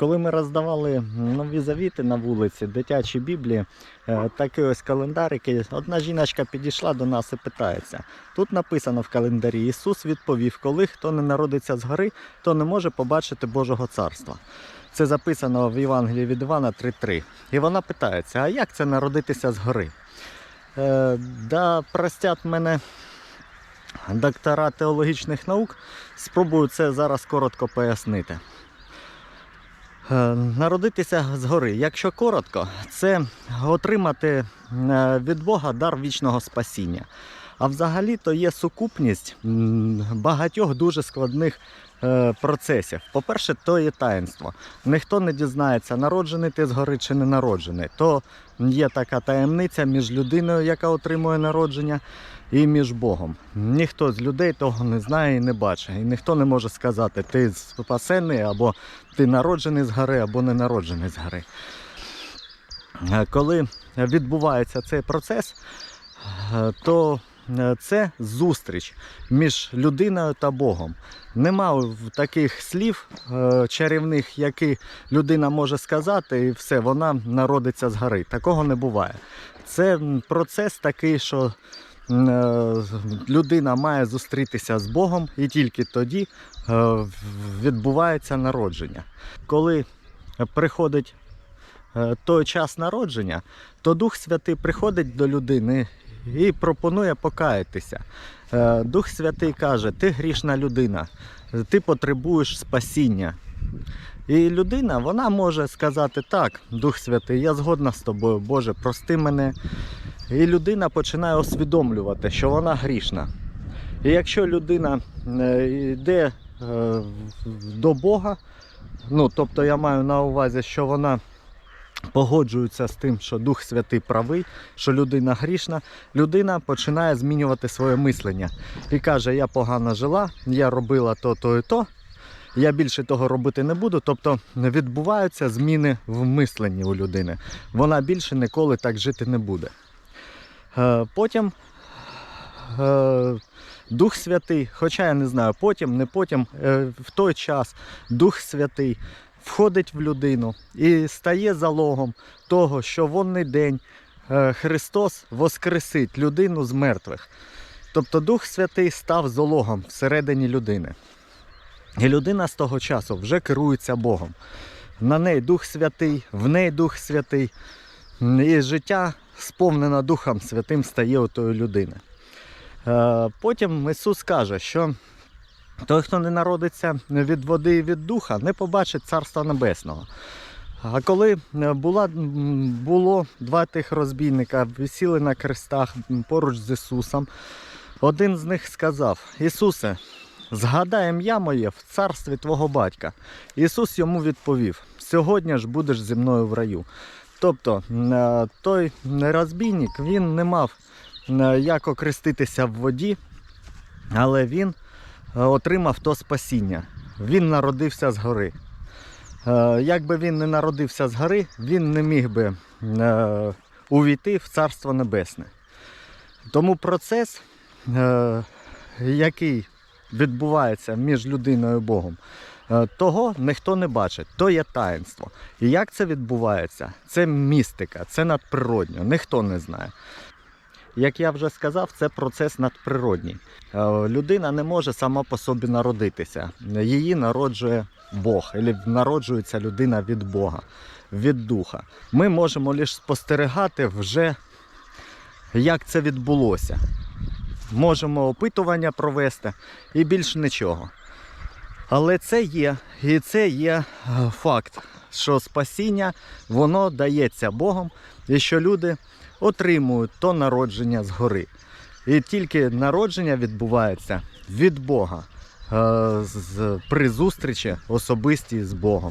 Коли ми роздавали нові завіти на вулиці, дитячі біблії, е, такий ось календарик, одна жіночка підійшла до нас і питається. Тут написано в календарі: Ісус відповів, коли хто не народиться згори, то не може побачити Божого царства. Це записано в Євангелії від Івана 3.3. І вона питається: а як це народитися згори? Е, да простять мене доктора теологічних наук, спробую це зараз коротко пояснити. Е, Народитися згори. Якщо коротко, це отримати е, від Бога дар вічного спасіння. А взагалі то є сукупність багатьох дуже складних е, процесів. По-перше, то є таїнство. Ніхто не дізнається, народжений ти згори чи не народжений. То є така таємниця між людиною, яка отримує народження, і між Богом. Ніхто з людей того не знає і не бачить. І ніхто не може сказати, ти спасений, або ти народжений з гори, або не народжений з гори. Е, Коли відбувається цей процес, е, то це зустріч між людиною та Богом. Нема таких слів е, чарівних, які людина може сказати, і все, вона народиться з гори. Такого не буває. Це процес такий, що е, людина має зустрітися з Богом, і тільки тоді е, відбувається народження. Коли приходить е, той час народження, то Дух Святий приходить до людини і пропонує покаятися. Е, Дух Святий каже: ти грішна людина, ти потребуєш спасіння. І людина вона може сказати так, Дух Святий, я згодна з тобою, Боже, прости мене. І людина починає усвідомлювати, що вона грішна. І якщо людина е, йде е, до Бога, ну тобто я маю на увазі, що вона погоджується з тим, що Дух Святий правий, що людина грішна, людина починає змінювати своє мислення і каже: Я погано жила, я робила то, то і то. Я більше того робити не буду. Тобто відбуваються зміни в мисленні у людини. Вона більше ніколи так жити не буде. Е, Потім е, Дух Святий, хоча я не знаю, потім, не потім, е, в той час Дух Святий входить в людину і стає залогом того, що в онний день е, Христос воскресить людину з мертвих. Тобто Дух Святий став залогом всередині людини. І людина з того часу вже керується Богом. На неї Дух Святий, в неї Дух Святий. І життя сповнене Духом Святим стає у тої людини. Е, Потім Ісус каже, що той, хто не народиться від води і від духа, не побачить Царства Небесного. А коли е, була, було два тих розбійника, висіли на крестах поруч з Ісусом, один з них сказав: Ісусе, згадай ім'я моє в царстві Твого батька. Ісус йому відповів: Сьогодні ж будеш зі мною в раю. Тобто е, той розбійник він не мав е, як окреститися в воді, але він отримав то спасіння. Він народився згори. Е, Якби він не народився згори, він не міг би е, увійти в Царство Небесне. Тому процес, е, який відбувається між людиною і Богом, е, того ніхто не бачить, то є таїнство. І як це відбувається? Це містика, це надприродньо, ніхто не знає. Як я вже сказав, це процес надприродній. Е, Людина не може сама по собі народитися. Її народжує Бог, або народжується людина від Бога, від Духа. Ми можемо лише спостерігати вже, як це відбулося. Можемо опитування провести і більше нічого. Але це є, і це є е, факт, що спасіння воно дається Богом, і що люди отримують то народження згори. І тільки народження відбувається від Бога е, при зустрічі особистій з Богом.